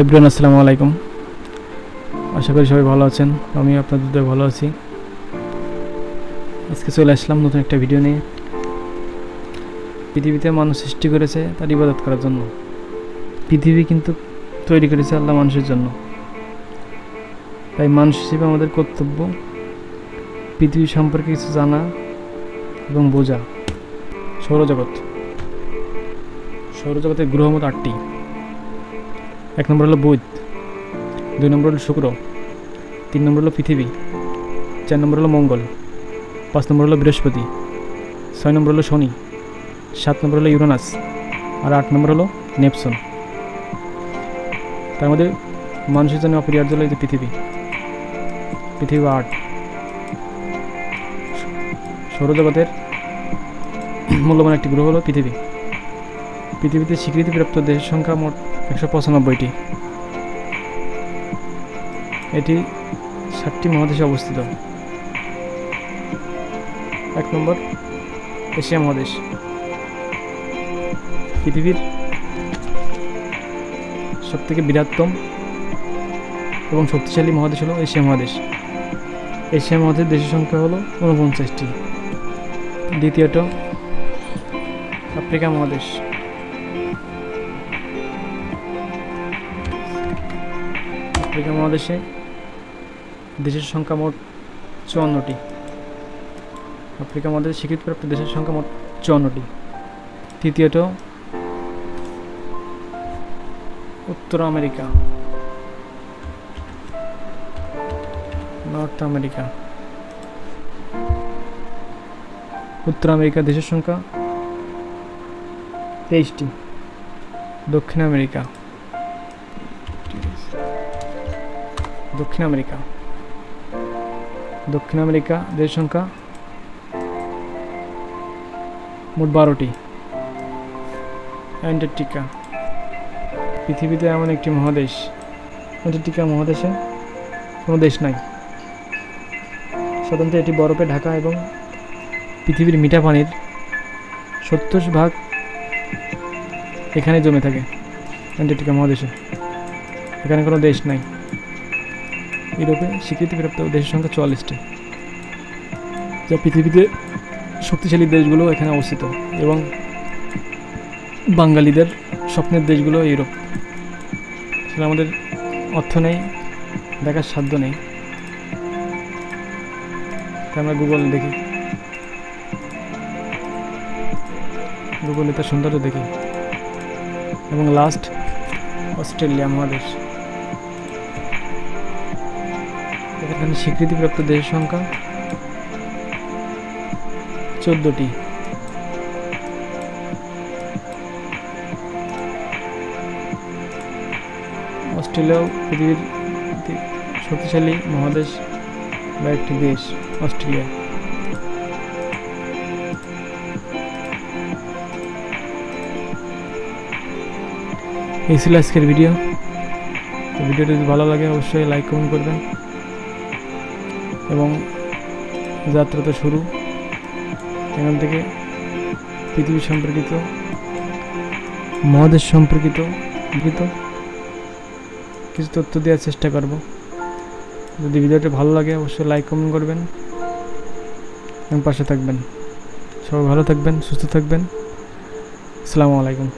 Everyone, আসসালামু আলাইকুম। আশা করি সবাই ভালো আছেন আমি আপনাদের ভালো আছি। আজকে চলে আসলাম নতুন একটা ভিডিও নিয়ে। পৃথিবীতে মানুষ সৃষ্টি করেছে তার ইবাদত করার জন্য। পৃথিবী কিন্তু তৈরি করেছে আল্লাহ মানুষের জন্য। তাই মানুষ হিসেবে আমাদের কর্তব্য পৃথিবী সম্পর্কে কিছু জানা এবং বোঝা। সৌরজগৎ। সৌরজগতের গ্রহ মতো আটটি। এক নম্বর হলো বুধ, দুই নম্বর হলো শুক্র, তিন নম্বর হলো পৃথিবী, চার নম্বর হলো মঙ্গল, পাঁচ নম্বর হলো বৃহস্পতি, ছয় নম্বর হলো শনি, সাত নম্বর হলো ইউরানাস আর আট নম্বর হলো নেপসন তার মধ্যে মানুষের জন্য অপরিহার্য হলো পৃথিবী। পৃথিবী আট। সৌরজগতের মূল্যবান একটি গ্রহ হলো পৃথিবী। পৃথিবীতে স্বীকৃতিপ্রাপ্ত দেশের সংখ্যা মোট একশো পঁচানব্বইটি। এটি সাতটি মহাদেশে অবস্থিত। এক নম্বর, এশিয়া মহাদেশ। পৃথিবীর সবথেকে বৃহত্তম এবং শক্তিশালী মহাদেশ হলো এশিয়া মহাদেশ। এশিয়া মহাদেশ দেশের সংখ্যা হলো ঊনপঞ্চাশটি। দ্বিতীয়ত, আফ্রিকা মহাদেশ। আফ্রিকা মহাদেশে দেশের সংখ্যা মোট চুয়ান্নটি। আফ্রিকা মহাদেশে স্বীকৃতিপ্রাপ্ত দেশের সংখ্যা মোট চুয়ান্নটি। তৃতীয়ত, উত্তর আমেরিকা। North America. উত্তর আমেরিকা দেশের সংখ্যা তেইশটি। দক্ষিণ আমেরিকা। দক্ষিণ আমেরিকা। দক্ষিণ আমেরিকা, দেশ সংখ্যা মোট বারোটি। অ্যান্টার্কটিকা। পৃথিবীতে এমন একটি মহাদেশ। অ্যান্টার্কটিকা মহাদেশে কোনো দেশ নাই। সাধারণত এটি বরফে ঢাকা এবং পৃথিবীর মিঠা পানির সত্তর ভাগ এখানে জমে থাকে অ্যান্টার্কটিকা মহাদেশে। এখানে কোনো দেশ নাই। ইউরোপে স্বীকৃতিপ্রাপ্ত দেশের সংখ্যা চুয়াল্লিশটি, যা পৃথিবীতে শক্তিশালী দেশগুলো এখানে অবস্থিত এবং বাঙালিদের স্বপ্নের দেশগুলো ইউরোপ। সেটা আমাদের অর্থ নেই, দেখার সাধ্য নেই। আমরা গুগল দেখি। গুগলে তার সৌন্দর্য দেখি। এবং লাস্ট অস্ট্রেলিয়া, মহাদেশ। এখানে স্বীকৃতিপ্রাপ্ত দেশের সংখ্যা চোদ্দটি। অস্ট্রেলিয়াও পৃথিবীর শক্তিশালী মহাদেশ বা একটি দেশ, অস্ট্রেলিয়া। এই ছিল আজকের ভিডিও। ভিডিওটি যদি ভালো লাগে, অবশ্যই লাইক, কমেন্ট করবেন। এবং যাত্রা তো শুরু। এখান থেকে পৃথিবী সম্পর্কিত, মহাদেশ সম্পর্কিত কিছু তথ্য দেওয়ার চেষ্টা করব। যদি ভিডিওটি ভালো লাগে, অবশ্যই লাইক কমেন্ট করবেন এবং পাশে থাকবেন। সবাই ভালো থাকবেন, সুস্থ থাকবেন। আসসালামু আলাইকুম।